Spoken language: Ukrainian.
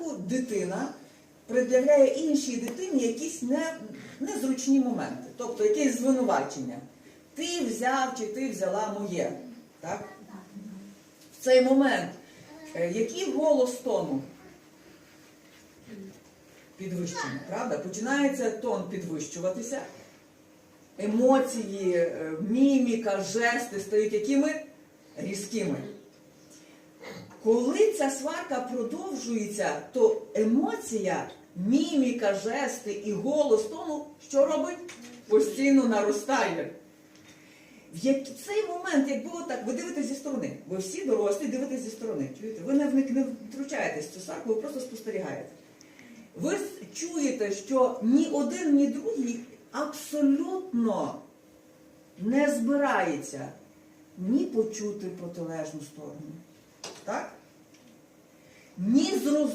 спочатку дитина пред'являє іншій дитині якісь не, незручні моменти, тобто якесь звинувачення. Ти взяв чи ти взяла моє. Так? В цей момент, е, який голос тону? Підвищений, правда? Починається тон підвищуватися. Емоції, е, міміка, жести стають якими? Різкими. Коли ця сварка продовжується, то емоція, міміка, жести і голос тону, що робить? Постійно наростає. В цей момент, якби отак, ви дивитесь зі сторони, ви всі дорослі дивитесь зі сторони. Чуєте? Ви не втручаєтесь в цю сварку, ви просто спостерігаєте. Ви чуєте, що ні один, ні другий абсолютно не збирається ні почути протилежну сторону. Так? Ні зрозуміти.